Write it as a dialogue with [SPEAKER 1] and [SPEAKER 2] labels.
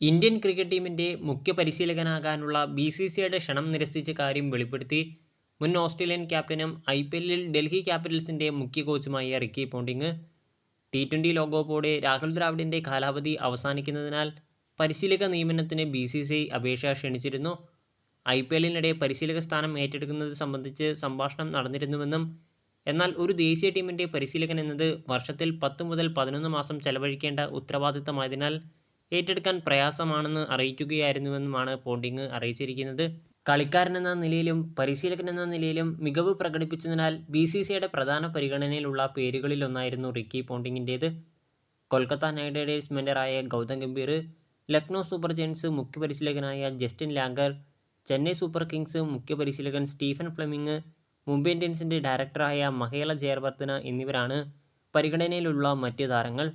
[SPEAKER 1] Indian cricket ടീമിന്റെ മുഖ്യ പരിശീലകനാകാനുള്ള B C സിയുടെ ക്ഷണം നിരസിച്ച കാര്യം വെളിപ്പെടുത്തി മുൻ ഓസ്ട്രേലിയൻ ക്യാപ്റ്റനും ഐ പി എല്ലിൽ ഡൽഹി ക്യാപിറ്റൽസിന്റെ മുഖ്യ കോച്ചുമായ റിക്കി പോണ്ടിങ് ടി ട്വന്റി ലോകകപ്പോടെ രാഹുൽ ദ്രാവിഡിന്റെ കാലാവധി അവസാനിക്കുന്നതിനാൽ പരിശീലക നിയമനത്തിന് ബി സി സി അപേക്ഷ ക്ഷണിച്ചിരുന്നു. ഐ പി എല്ലിനിടെ പരിശീലക സ്ഥാനം ഏറ്റെടുക്കുന്നത് സംബന്ധിച്ച് സംഭാഷണം നടന്നിരുന്നുവെന്നും എന്നാൽ ഒരു ദേശീയ ടീമിന്റെ പരിശീലകൻ എന്നത് വർഷത്തിൽ പത്ത് മുതൽ പതിനൊന്ന് മാസം ചെലവഴിക്കേണ്ട ഉത്തരവാദിത്തമായതിനാൽ ഏറ്റെടുക്കാൻ പ്രയാസമാണെന്ന് അറിയിക്കുകയായിരുന്നുവെന്നുമാണ് പോണ്ടിങ് അറിയിച്ചിരിക്കുന്നത്. കളിക്കാരനെന്ന നിലയിലും പരിശീലകൻ എന്ന നിലയിലും മികവ് പ്രകടിപ്പിച്ചതിനാൽ ബി സി സിയുടെ പ്രധാന പരിഗണനയിലുള്ള പേരുകളിലൊന്നായിരുന്നു റിക്കി പോണ്ടിങ്ങിന്റേത്. കൊൽക്കത്ത നൈറ്റ് റൈഡേഴ്സ് മെൻഡറായ ഗൗതം ഗംഭീർ ലക്നൗ സൂപ്പർ ജയൻസ് മുഖ്യ പരിശീലകനായ Justin Langer Chennai super kings മുഖ്യ പരിശീലകൻ സ്റ്റീഫൻ ഫ്ലെമിംഗ് മുംബൈ ഇന്ത്യൻസിന്റെ ഡയറക്ടറായ മഹേല ജയവർദ്ധന എന്നിവരാണ് പരിഗണനയിലുള്ള മറ്റ് താരങ്ങൾ.